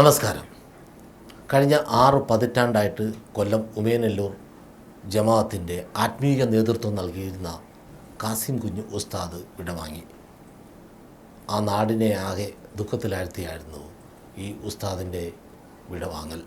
നമസ്കാരം. കഴിഞ്ഞ ആറ് പതിറ്റാണ്ടായിട്ട് കൊല്ലം ഉമേനല്ലൂർ ജമാഅത്തിന്റെ ആത്മീയ നേതൃത്വം നൽകിയിരുന്ന കാസിം കുഞ്ഞു ഉസ്താദ് വിടവാങ്ങി. ആ നാടിനെ ആകെ ദുഃഖത്തിലാഴ്ത്തിയായിരുന്നു ഈ ഉസ്താദിന്റെ വിടവാങ്ങൽ.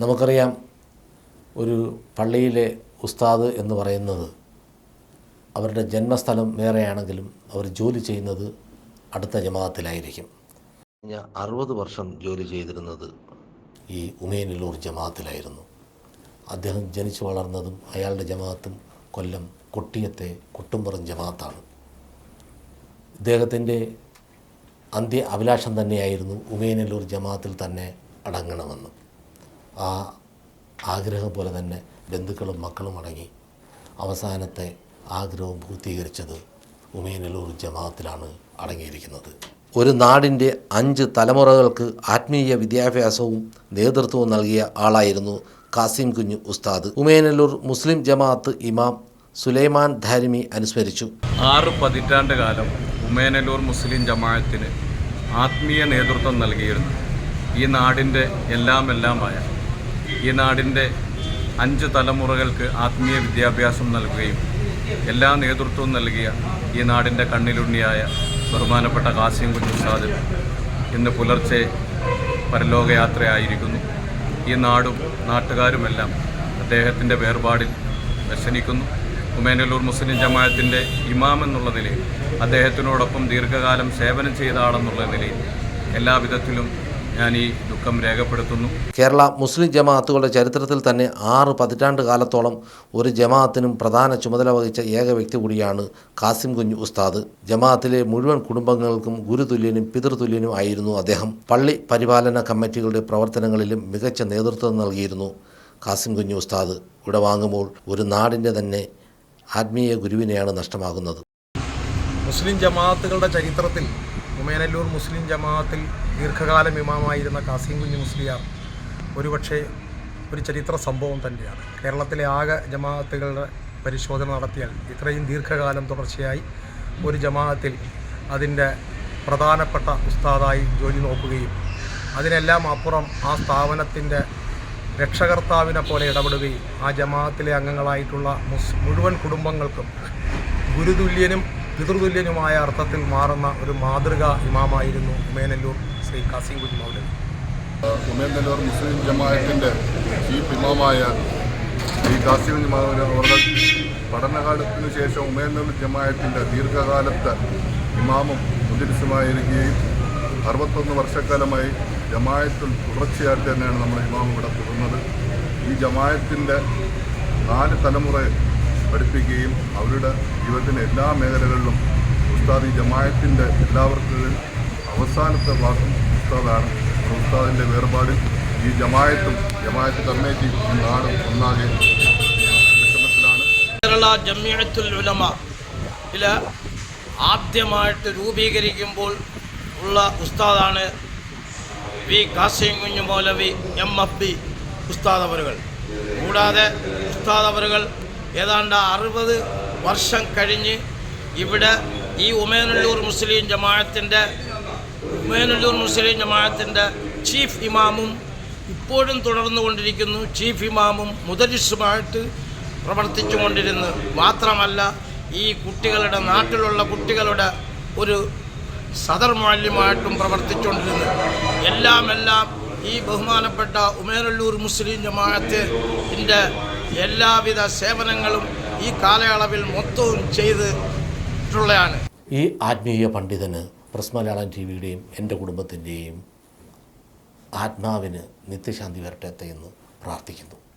നമുക്കറിയാം ഒരു പള്ളിയിലെ ഉസ്താദ് എന്ന് പറയുന്നത് അവരുടെ ജന്മസ്ഥലം വേറെയാണെങ്കിലും അവർ ജോലി ചെയ്യുന്നത് അടുത്ത ജമാഅത്തിലായിരിക്കും. കഴിഞ്ഞ അറുപത് വർഷം ജോലി ചെയ്തിരുന്നത് ഈ ഉമേനല്ലൂർ ജമാഅത്തിലായിരുന്നു. അദ്ദേഹം ജനിച്ചു വളർന്നതും അയാളുടെ ജമാഅത്തും കൊല്ലം കൊട്ടിയത്തെ കുട്ടുംപുറം ജമാഅത്താണ്. ഇദ്ദേഹത്തിന്റെ അന്ത്യ അഭിലാഷം തന്നെയായിരുന്നു ഉമേനല്ലൂർ ജമാഅത്തിൽ തന്നെ അടങ്ങണമെന്ന്. ആ ആഗ്രഹം പോലെ തന്നെ ബന്ധുക്കളും മക്കളും അടങ്ങി അവസാനത്തെ ആഗ്രഹം പൂർത്തീകരിച്ചത് ഉമേനല്ലൂർ ജമാഅത്തിലാണ് അടങ്ങിയിരിക്കുന്നത്. ഒരു നാടിന്റെ അഞ്ച് തലമുറകൾക്ക് ആത്മീയ വിദ്യാഭ്യാസവും നേതൃത്വവും നൽകിയ ആളായിരുന്നു കാസിം കുഞ്ഞു ഉസ്താദ്. ഉമേനല്ലൂർ മുസ്ലിം ജമാഅത്ത് ഇമാം സുലൈമാൻ ധാരിമി അനുസ്മരിച്ചു. ആറ് പതിറ്റാണ്ട് കാലം ഉമേനല്ലൂർ മുസ്ലിം ജമാഅത്തിന് ആത്മീയ നേതൃത്വം നൽകിയിരുന്നു. ഈ നാടിന്റെ എല്ലാം എല്ലാമായ ഈ നാടിന്റെ അഞ്ച് തലമുറകൾക്ക് ആത്മീയ വിദ്യാഭ്യാസം നൽകുകയും എല്ലാ നേതൃത്വവും നൽകിയ ഈ നാടിന്റെ കണ്ണിലുണ്ണിയായ ബഹുമാനപ്പെട്ട കാസിം കുഞ്ഞുസാദ് ഇന്ന് പുലർച്ചെ പരലോകയാത്രയായിരിക്കുന്നു. ഈ നാടും നാട്ടുകാരുമെല്ലാം അദ്ദേഹത്തിന്റെ വേർപാടിൽ വ്യസനിക്കുന്നു. ഉമേനല്ലൂർ മുസ്ലിം ജമാഅത്തിന്റെ ഇമാം എന്നുള്ള നിലയിൽ അദ്ദേഹത്തിനോടൊപ്പം ദീർഘകാലം സേവനം ചെയ്ത ആളെന്നുള്ള നിലയിൽ എല്ലാവിധത്തിലും ഞാൻ ഈ ദുഃഖം രേഖപ്പെടുത്തുന്നു. കേരള മുസ്ലിം ജമാഅത്തുകളുടെ ചരിത്രത്തിൽ തന്നെ ആറ് പതിറ്റാണ്ട് കാലത്തോളം ഒരു ജമാഅത്തിനും പ്രധാന ചുമതല വഹിച്ച ഏക വ്യക്തി കൂടിയാണ് കാസിം കുഞ്ഞ് ഉസ്താദ്. ജമാഅത്തിലെ മുഴുവൻ കുടുംബങ്ങൾക്കും ഗുരുതുല്യനും പിതൃതുല്യനും ആയിരുന്നു അദ്ദേഹം. പള്ളി പരിപാലന കമ്മിറ്റികളുടെ പ്രവർത്തനങ്ങളിലും മികച്ച നേതൃത്വം നൽകിയിരുന്നു കാസിം കുഞ്ഞു ഉസ്താദ്. ഇവിടെ വാങ്ങുമ്പോൾ ഒരു നാടിന്റെ തന്നെ ആത്മീയ ഗുരുവിനെയാണ് നഷ്ടമാകുന്നത്. മുസ്ലിം ജമാഅത്തുകളുടെ ചരിത്രത്തിൽ ഉമേനല്ലൂർ മുസ്ലിം ജമാഅത്തിൽ ദീർഘകാലം ഇമാമായിരുന്ന കാസിം കുഞ്ഞ് മുസ്ലിയാർ ഒരുപക്ഷെ ഒരു ചരിത്ര സംഭവം തന്നെയാണ്. കേരളത്തിലെ ആകെ ജമാഅത്തുകളുടെ പരിശോധന നടത്തിയാൽ ഇത്രയും ദീർഘകാലം തുടർച്ചയായി ഒരു ജമാഅത്തിൽ അതിന്റെ പ്രധാനപ്പെട്ട ഉസ്താദായി ജോലി നോക്കുകയും അതിനെല്ലാം അപ്പുറം ആ സ്ഥാപനത്തിന്റെ രക്ഷകർത്താവിനെ പോലെ ഇടപെടുകയും ആ ജമാഅത്തിലെ അംഗങ്ങളായിട്ടുള്ള മുഴുവൻ കുടുംബങ്ങൾക്കും ഗുരുതുല്യനും പിതൃതുല്യനുമായ അർത്ഥത്തിൽ മാറുന്ന ഒരു മാതൃക ഇമാമായിരുന്നു ഉമേനല്ലൂർ ശ്രീ കാസിം കുഞ്ഞ് മൗലവി. ഉമേന്ദ്രല്ലൂർ മുസ്ലിം ജമാഅത്തിന്റെ ചീഫ് ഇമാമായ ശ്രീ കാസിം ജമാഅത്ത് അവരുടെ പഠനകാലത്തിന് ശേഷം ഉമേനല്ലൂർ ജമാഅത്തിന്റെ ദീർഘകാലത്ത് ഇമാമും മുദ്രിസുമായിരിക്കുകയും അറുപത്തൊന്ന് വർഷക്കാലമായി ജമായത്തിൽ തുടർച്ചയായിട്ട് തന്നെയാണ് നമ്മൾ ഇമാം ഇവിടെ തുടർന്നത്. ഈ ജമായത്തിന്റെ നാല് തലമുറയെ പഠിപ്പിക്കുകയും അവരുടെ ജീവിതത്തിന്റെ എല്ലാ മേഖലകളിലും ഉസ്താദ് ഈ ജമായത്തിന്റെ എല്ലാവർക്കും അവസാനത്തെ വാക്കും ഉസ്താദാണ്. ഉസ്താദിന്റെ വേർപാടിൽ ഈ ജമായത്തും ജമായത്ത് കമ്മിറ്റിയും നാടും ഒന്നാകെ കേരള ജമിയത്തുൽ ഉലമ ആദ്യമായിട്ട് രൂപീകരിക്കുമ്പോൾ ഉള്ള ഉസ്താദാണ് വി കാസിം കുഞ്ഞു മൗലവി എം എഫ് ബി ഉസ്താദ് അവറുകൾ. കൂടാതെ ഉസ്താദ് അവറുകൾ ഏതാണ്ട് അറുപത് വർഷം കഴിഞ്ഞ് ഇവിടെ ഈ ഉമേനല്ലൂർ മുസ്ലിം ജമാഅത്തിന്റെ ഉമേനല്ലൂർ മുസ്ലിം ജമാഅത്തിന്റെ ചീഫ് ഇമാമും ഇപ്പോഴും തുടർന്നു കൊണ്ടിരിക്കുന്നു. ചീഫ് ഇമാമും മുതലിസുമായിട്ട് പ്രവർത്തിച്ചു കൊണ്ടിരുന്നു. മാത്രമല്ല ഈ കുട്ടികളുടെ നാട്ടിലുള്ള കുട്ടികളുടെ ഒരു സദർ മാലിന്യമായിട്ടും പ്രവർത്തിച്ചുകൊണ്ടിരുന്നു എല്ലാം എല്ലാം ഈ ബഹുമാനപ്പെട്ട ഉമേരള്ളൂർ മുസ്ലിം ജമാഅത്തിന്റെ എല്ലാവിധ സേവനങ്ങളും ഈ കാലയളവിൽ മൊത്തവും ചെയ്തിട്ടുള്ളതാണ്. ഈ ആത്മീയ പണ്ഡിതന് പ്രസ് മലയാളം ടി വിയുടെയും എന്റെ കുടുംബത്തിന്റെയും ആത്മാവിന് നിത്യശാന്തി വരട്ടെ എന്ന് പ്രാർത്ഥിക്കുന്നു.